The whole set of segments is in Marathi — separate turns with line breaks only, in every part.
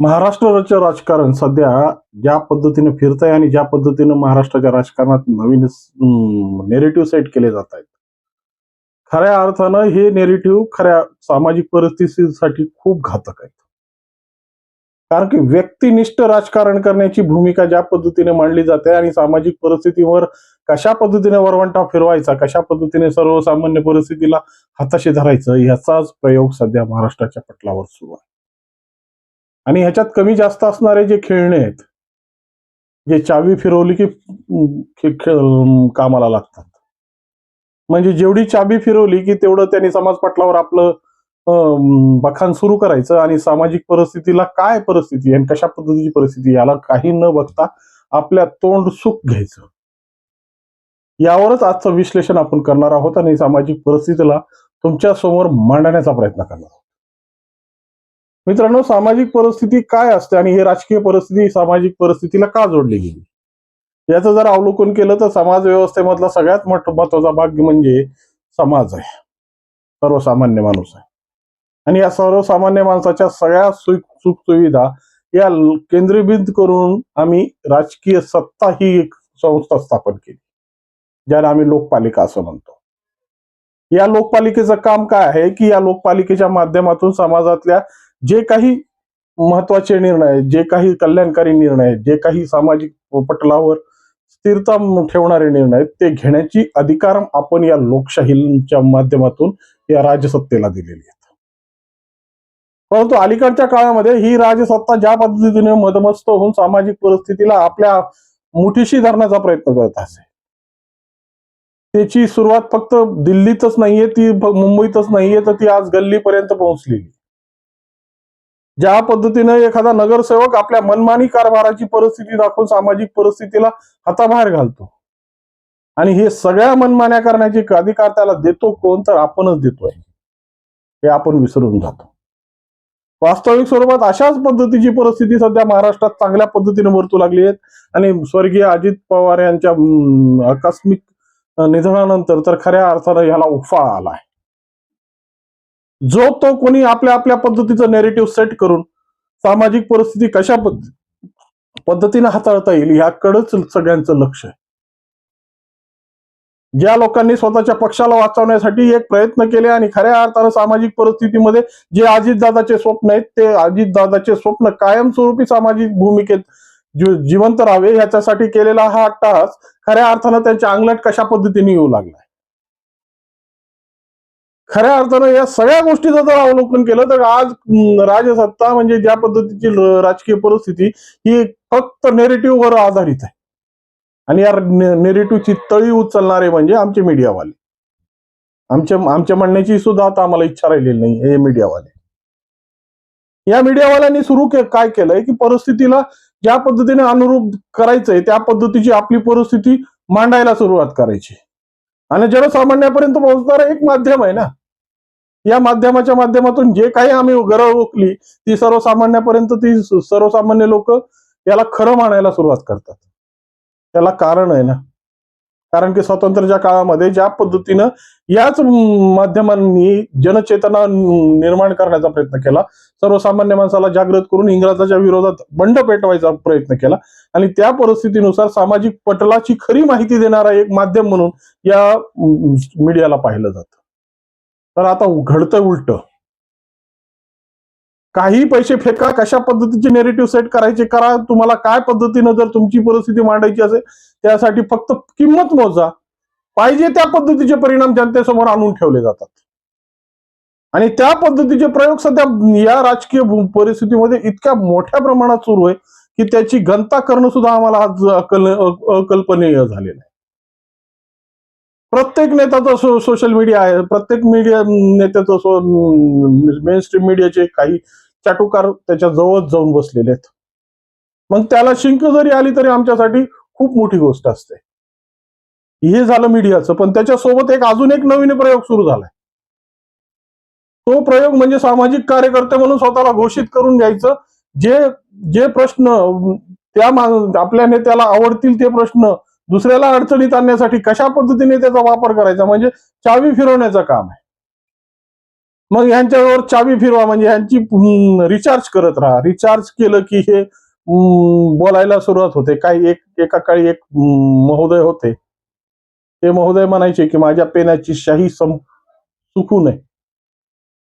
महाराष्ट्राचं राजकारण सध्या ज्या पद्धतीने फिरतंय आणि ज्या पद्धतीने महाराष्ट्राच्या राजकारणात नवीन नेरेटिव्ह सेट केले जात आहेत खऱ्या अर्थानं हे नेरेटिव्ह खऱ्या सामाजिक परिस्थितीसाठी खूप घातक आहेत. कारण की व्यक्तिनिष्ठ राजकारण करण्याची भूमिका ज्या पद्धतीने मांडली जाते आणि सामाजिक परिस्थितीवर कशा पद्धतीने वरवंटा फिरवायचा कशा पद्धतीने सर्वसामान्य परिस्थितीला हाताशी धरायचं याचाच प्रयोग सध्या महाराष्ट्राच्या पटलावर सुरू आहे. आणि ह्याच्यात कमी जास्त असणारे जे खेळणे आहेत जे चावी फिरवली की खेळ कामाला लागतात. म्हणजे जेवढी चाबी फिरवली की तेवढं त्यांनी समाज पटलावर आपलं अं, बखान सुरू करायचं आणि सामाजिक परिस्थितीला काय परिस्थिती आणि कशा पद्धतीची परिस्थिती याला काही न बघता आपल्या तोंड सुख घ्यायचं. यावरच आजचं विश्लेषण आपण करणार आहोत आणि सामाजिक परिस्थितीला तुमच्यासमोर मांडण्याचा प्रयत्न करणार आहोत. मित्रांनो सामाजिक परिस्थिती काय असते आणि ही राजकीय परिस्थिती सामाजिक परिस्थितीला का जोडली गेली? याचं जर अवलोकन केलं तर समाज व्यवस्थेमधला सगळ्यात महत्त्वाचा भाग म्हणजे समाज आहे. सर्वसामान्य माणूस आहे. आणि या सर्वसामान्य माणसाच्या सगळ्या सुख सुखसुविधा या केंद्रीभूत करून आम्ही राजकीय सत्ता ही एक संस्था स्थापन केली ज्याला आम्ही लोकपालिका असं म्हणतो. या लोकपालिकेचं काम काय आहे की या लोकपालिकेच्या माध्यमातून समाजातल्या जे काही महत्त्वाचे निर्णय आहेत, जे काही कल्याणकारी निर्णय आहेत, जे काही सामाजिक पटलावर स्थिरता ठेवणारे निर्णय आहेत, ते घेण्याची अधिकार आपण या लोकशाहीच्या माध्यमातून या राजसत्तेला दिलेली आहेत. परंतु अलीकडच्या काळामध्ये ही राजसत्ता ज्या पद्धतीने मदमस्त होऊन सामाजिक परिस्थितीला आपल्या मुठीशी धरण्याचा प्रयत्न करत असे. त्याची सुरुवात फक्त दिल्लीतच नाहीये ती मुंबईतच नाहीये तर ती आज गल्लीपर्यंत पोहोचलेली. ज्या पद्धतीने एखादा नगरसेवक आपल्या मनमानी कारभाराची परिस्थिती दाखवून सामाजिक परिस्थितीला हाताबाहेर घालतो. आणि हे सगळ्या मनमान्या करण्याचे अधिकार त्याला देतो कोण तर आपणच देतोय. हे आपण विसरून जातो. वास्तविक स्वरूपात अशाच पद्धतीची परिस्थिती सध्या महाराष्ट्रात चांगल्या पद्धतीने वर्तू लागली आहे. आणि स्वर्गीय अजित पवार यांच्या आकस्मिक निधनानंतर तर खऱ्या अर्थानं ह्याला उफाळा आहे जो तो कोणी आपल्या आपल्या पद्धतीचं नेरेटिव्ह सेट करून सामाजिक परिस्थिती कशा पद्धतीने हाताळता येईल याकडेच सगळ्यांचं लक्ष आहे. ज्या लोकांनी स्वतःच्या पक्षाला वाचवण्यासाठी एक प्रयत्न केले आणि खऱ्या अर्थानं सामाजिक परिस्थितीमध्ये जे अजितदादाचे स्वप्न आहेत ते अजितदादाचे स्वप्न कायमस्वरूपी सामाजिक भूमिकेत जिवंत राहावे ह्याच्यासाठी केलेला हा अट्टहास खऱ्या अर्थानं त्यांच्या अंगलट कशा पद्धतीने येऊ लागलाय? खऱ्या अर्थानं या सगळ्या गोष्टीचं जर अवलोकन केलं तर आज राजसत्ता म्हणजे ज्या पद्धतीची राजकीय परिस्थिती ही फक्त नेरेटिव्ह वर आधारित आहे. आणि या नेरेटिव्हची तळी उचलणारे म्हणजे आमचे मीडियावाले आमच्या आमच्या म्हणण्याची सुद्धा आता आम्हाला इच्छा राहिलेली नाही हे मीडियावाले या मीडियावाल्यांनी सुरू के काय केलंय? की परिस्थितीला ज्या पद्धतीने अनुरूप करायचंय त्या पद्धतीची आपली परिस्थिती मांडायला सुरुवात करायची. आणि जनसामान्यापर्यंत पोहोचणारं एक माध्यम आहे ना? या माध्यमाच्या माध्यमातून जे काही आम्ही गरज ओकली ती सर्वसामान्यापर्यंत ती सर्वसामान्य लोक याला खरं मानायला सुरुवात करतात. त्याला कारण आहे ना. कारण की स्वातंत्र्याच्या काळामध्ये ज्या पद्धतीनं याच माध्यमांनी जनचेतना निर्माण करण्याचा प्रयत्न केला सर्वसामान्य माणसाला जागृत करून इंग्रजाच्या विरोधात बंड पेटवायचा प्रयत्न केला आणि त्या परिस्थितीनुसार सामाजिक पटलाची खरी माहिती देणारा एक माध्यम म्हणून या मीडियाला पाहिलं जातं. तर आता घडतं उलट. काही पैसे फेका कशा पद्धतीचे नेरेटिव्ह सेट करायचे करा. तुम्हाला काय पद्धतीनं जर तुमची परिस्थिती मांडायची असेल त्यासाठी फक्त किंमत मोजा. पाहिजे त्या पद्धतीचे परिणाम जनतेसमोर आणून ठेवले जातात. आणि त्या पद्धतीचे प्रयोग सध्या या राजकीय परिस्थितीमध्ये इतक्या मोठ्या प्रमाणात सुरू आहे की त्याची गणता करणं सुद्धा आम्हाला आज अकल अकल्पनीय झालेलं आहे. प्रत्येक नेत्याचा सो, सोशल मीडिया आहे. प्रत्येक मीडिया नेत्याचं सो मेन स्ट्रीम मीडियाचे काही चाटुकार त्याच्याजवळ जाऊन बसलेले आहेत. मग त्याला शिंक जरी आली तरी आमच्यासाठी खूप मोठी गोष्ट असते. हे झालं मीडियाचं पण त्याच्यासोबत एक अजून एक नवीन प्रयोग सुरू झालाय. तो प्रयोग म्हणजे सामाजिक कार्यकर्ते म्हणून स्वतःला घोषित करून घ्यायचं. जे जे प्रश्न त्या आपल्या नेत्याला आवडतील ते प्रश्न दुसऱ्याला अडचणीत आणण्यासाठी कशा पद्धतीने त्याचा वापर करायचा? म्हणजे चावी फिरवण्याचं काम आहे. मग यांच्यावर चावी फिरवा म्हणजे यांची रिचार्ज करत राहा. रिचार्ज केलं की हे बोलायला सुरुवात होते. काही एक एका काळी एक महोदय होते. ते महोदय म्हणायचे की माझ्या पेनाची शाही सं चुकू नये.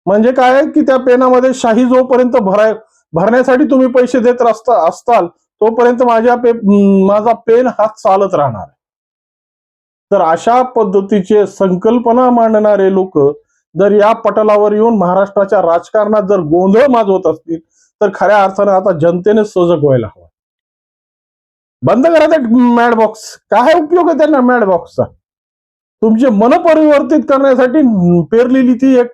म्हणजे काय आहे की त्या पेनामध्ये शाही जोपर्यंत भराय भरण्यासाठी तुम्ही पैसे देत असता असताल तोपर्यंत माझ्या पे माझा पेन हा चालत राहणार तर अशा पद्धतीचे संकल्पना मांडणारे लोक जर या पटलावर येऊन महाराष्ट्राच्या राजकारणात जर गोंधळ माजवत असतील तर खऱ्या अर्थानं आता जनतेने सजग व्हायला हवा. बंद करा ते मॅड बॉक्स. काय उपयोग आहे त्यांना मॅड बॉक्सचा? तुमचे मन परिवर्तित करण्यासाठी पेरलेली ती एक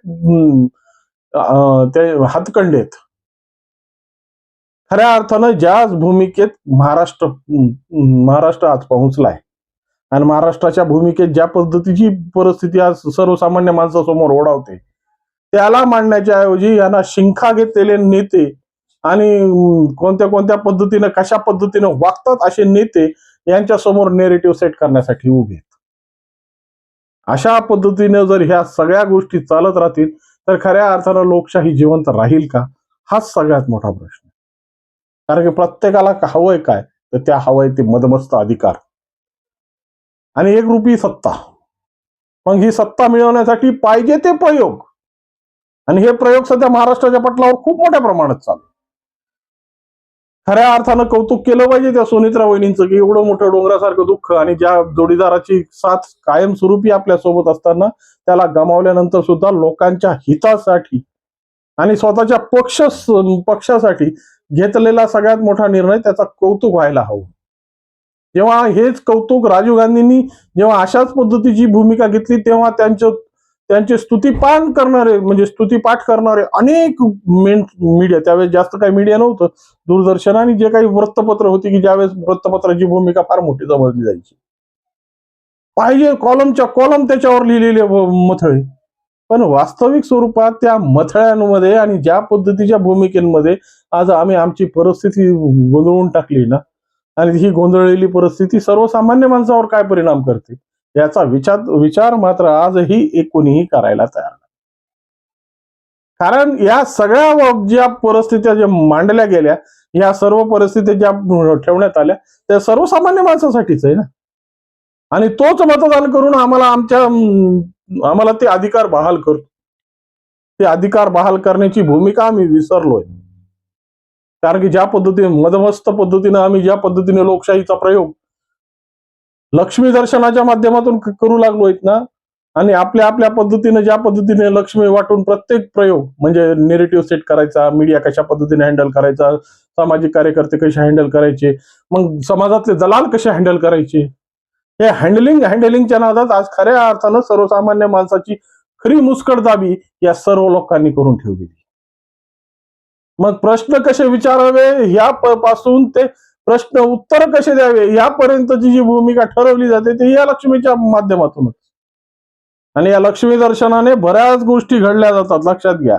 ते हातकंडे आहेत. खऱ्या अर्थानं ज्या भूमिकेत महाराष्ट्र महाराष्ट्र आज पोहोचलाय. आणि महाराष्ट्राच्या भूमिकेत ज्या पद्धतीची परिस्थिती आज सर्वसामान्य माणसासमोर ओढावते त्याला मांडण्याच्या ऐवजी यांना शिंखा घेतलेले नेते आणि कोणत्या कोणत्या पद्धतीनं कशा पद्धतीनं वागतात असे नेते यांच्या समोर नेरेटिव्ह सेट करण्यासाठी उभे आहेत. अशा पद्धतीने जर ह्या सगळ्या गोष्टी चालत राहतील तर खऱ्या अर्थानं लोकशाही जिवंत राहील का? हाच सगळ्यात मोठा प्रश्न. कारण की प्रत्येकाला हवंय काय? तर त्या हवंय ते मदमस्त अधिकार. आणि एक रुपी सत्ता. मग ही सत्ता मिळवण्यासाठी पाहिजे ते प्रयोग. आणि हे प्रयोग सध्या महाराष्ट्राच्या पटलावर खूप मोठ्या प्रमाणात चालू खऱ्या अर्थानं कौतुक केलं पाहिजे त्या सुनित्रा वहिनींचं की एवढं मोठं डोंगरासारखं दुःख आणि ज्या जोडीदाराची साथ कायमस्वरूपी आपल्यासोबत असताना त्याला गमावल्यानंतर सुद्धा लोकांच्या हितासाठी आणि स्वतःच्या पक्ष पक्षासाठी घेतलेला सगळ्यात मोठा निर्णय त्याचा कौतुक व्हायला हवं. जेव्हा हेच कौतुक राजीव गांधींनी जेव्हा अशाच पद्धतीची भूमिका घेतली तेव्हा त्यांचं त्यांचे स्तुतीपान करणारे म्हणजे स्तुतीपाठ करणारे अनेक मीडिया त्यावेळेस जास्त काही मीडिया नव्हतं दूरदर्शन आणि जे काही वृत्तपत्र होती की ज्यावेळेस वृत्तपत्राची भूमिका फार मोठी समजली जायची. पाहिजे कॉलमच्या कॉलम त्याच्यावर लिहिलेले मथळे. पण वास्तविक स्वरूपात त्या मथळ्यांमध्ये आणि ज्या पद्धतीच्या भूमिकेमध्ये आज आम्ही आमची परिस्थिती गोंधळून टाकली ना आणि ही गोंधळलेली परिस्थिती सर्वसामान्य माणसावर काय परिणाम करते याचा विचार विचार मात्र आजही एक कोणीही करायला तयार नाही. कारण या सगळ्या ज्या परिस्थित्या ज्या मांडल्या गेल्या या सर्व परिस्थिती ज्या ठेवण्यात आल्या त्या सर्वसामान्य माणसासाठीच आहे ना. आणि तोच मतदान करून आम्हाला आमच्या आम्हाला ते अधिकार बहाल करतो ते अधिकार बहाल करण्याची भूमिका आम्ही विसरलोय. कारण की ज्या पद्धतीने मदमस्त पद्धतीने आम्ही ज्या पद्धतीने लोकशाहीचा प्रयोग लक्ष्मी दर्शनाच्या माध्यमातून करू लागलोय ना आणि आपल्या आपल्या पद्धतीने ज्या पद्धतीने लक्ष्मी वाटून प्रत्येक प्रयोग म्हणजे नेरेटिव्ह सेट करायचा मीडिया कशा पद्धतीने हँडल करायचा सामाजिक कार्यकर्ते कसे हँडल करायचे मग समाजातले दलाल कसे हँडल करायचे हे हँडलिंग हँडलिंगच्या नादात आज खऱ्या अर्थानं सर्वसामान्य माणसाची खरी मुस्कटदाबी या सर्व लोकांनी करून ठेवलेली. मग प्रश्न कसे विचारावे? या पासून ते प्रश्न उत्तर कसे द्यावे? यापर्यंतची जी भूमिका ठरवली जाते ती या लक्ष्मीच्या माध्यमातूनच. आणि या लक्ष्मी दर्शनाने बऱ्याच गोष्टी घडल्या जातात लक्षात घ्या.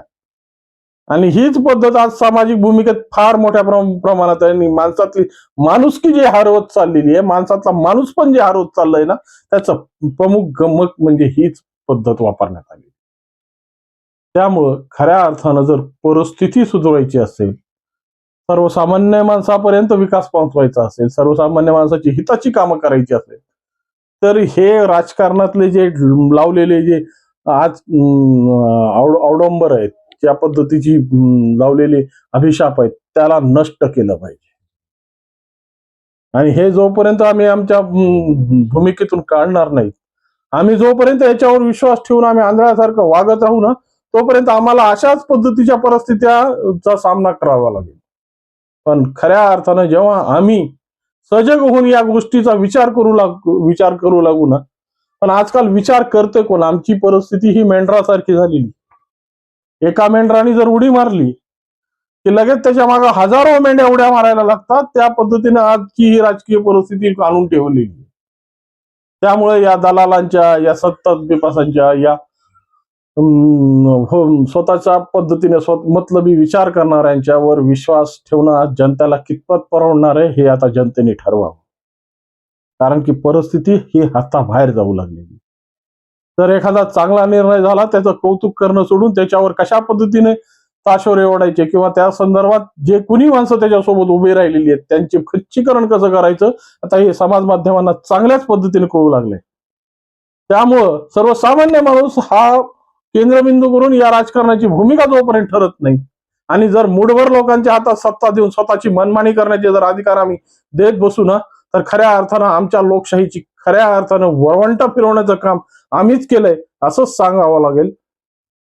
आणि हीच पद्धत आज सामाजिक भूमिकेत फार मोठ्या प्रमाणात आहे. आणि माणसातली माणुसकी जी हरवत चाललेली आहे माणसातला माणूस पण जे हरवत चाललंय ना त्याचं प्रमुख गमक म्हणजे हीच पद्धत वापरण्यात आली. त्यामुळं खऱ्या अर्थानं जर परिस्थिती सुधारायची असेल सर्वसामान्य माणसापर्यंत विकास पोहोचवायचा असेल सर्वसामान्य माणसाची हिताची कामं करायची असेल तर हे राजकारणातले जे लावलेले जे आज अं, अवडंबर आहेत ज्या पद्धतीची लावलेली लावलेले अभिशाप आहेत त्याला नष्ट केलं पाहिजे. आणि हे जोपर्यंत आम्ही आमच्या भूमिकेतून काढणार नाही आम्ही जोपर्यंत याच्यावर विश्वास ठेवून आम्ही आंधळासारखं वागत राहू ना तोपर्यंत आम्हाला अशाच पद्धतीच्या परिस्थितीचा सामना करावा लागेल. पण खऱ्या अर्थानं जेव्हा आम्ही सजग होऊन या गोष्टीचा विचार करू लाग विचार करू लागू ना पण आजकाल विचार करतोय कोण? आमची परिस्थिती ही मेंढरासारखी झालेली. एका मेंढराने जर उडी मारली की लगेच त्याच्यामागे हजारो मेंढ्या उड्या मारायला लागतात. त्या पद्धतीने आजची ही राजकीय परिस्थिती आणून ठेवलेली त्यामुळे या दलालांच्या या सत्तात बिपासांच्या या अं, हो, स्वतःच्या पद्धतीने स्वत मतलबी विचार करणाऱ्यांच्यावर विश्वास ठेवणं आज जनतेला कितपत परवडणार आहे हे आता जनतेने ठरवावं. कारण की परिस्थिती ही हाताबाहेर जाऊ लागलेली जर एखादा चांगला निर्णय झाला त्याचं कौतुक करणं सोडून त्याच्यावर कशा पद्धतीने ताशोरे ओढायचे किंवा त्या संदर्भात जे कुणी माणसं त्याच्यासोबत उभी राहिलेली आहेत त्यांचे खच्चीकरण कसं करायचं? आता हे समाज माध्यमांना चांगल्याच पद्धतीने कळू लागले. त्यामुळं सर्वसामान्य माणूस हा केंद्रबिंदू करून या राजकारणाची भूमिका जोपर्यंत ठरत नाही आणि जर मुठभर लोकांच्या हातात सत्ता देऊन स्वतःची मनमानी करण्याचे जर अधिकार आम्ही देत बसू ना तर खऱ्या अर्थानं आमच्या लोकशाहीची खऱ्या अर्थानं वरवंट फिरवण्याचं काम आम्हीच केलंय असंच सांगावं लागेल.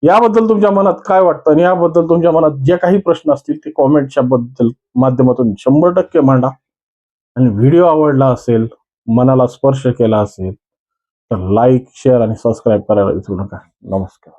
याबद्दल तुमच्या मनात काय वाटतं? आणि याबद्दल तुमच्या मनात जे काही प्रश्न असतील ते कॉमेंटच्या बद्दल माध्यमातून शंभर टक्के मांडा. आणि व्हिडिओ आवडला असेल मनाला स्पर्श केला असेल तर लाईक शेअर आणि सबस्क्राईब करायला विसरू नका. नमस्कार.